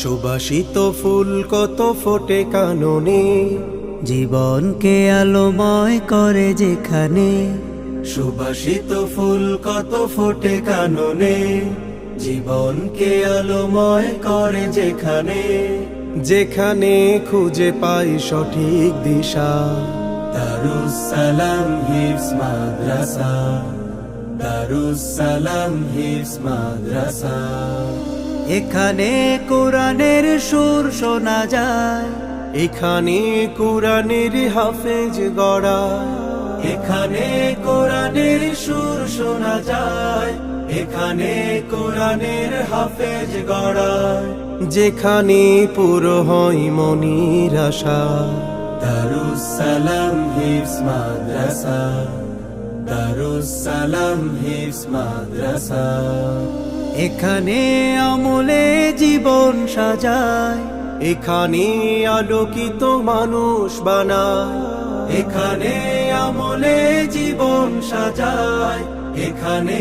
সুবাসিত ফুল কত ফোটে কাননে, জীবনকে আলোময় করে যেখানে। সুবাসিত ফুল কত ফোটে কাননে, জীবনকে আলোময় করে যেখানে। যেখানে খুঁজে পাই সঠিক দিশা দারুসালাম হিফস মাদ্রাসা দারুসালাম হিফস মাদ্রাসা। এখানে কোরআনের সুর শোনা যায়। এখানে কোরআনের হাফেজ গড়া। এখানে কোরআনের সুর শোনা যায়। এখানে কোরআনের হাফেজ গড়ায় যেখানে পুরো হয় মনির আশা। দারুসালাম হিফস মাদ্রাসা। দারুসালাম হিফস মাদ্রাসা। এখানে আমলে জীবন সাজায় এখানে আলোকিত মানুষ বানায় এখানে আমলে জীবন সাজায় এখানে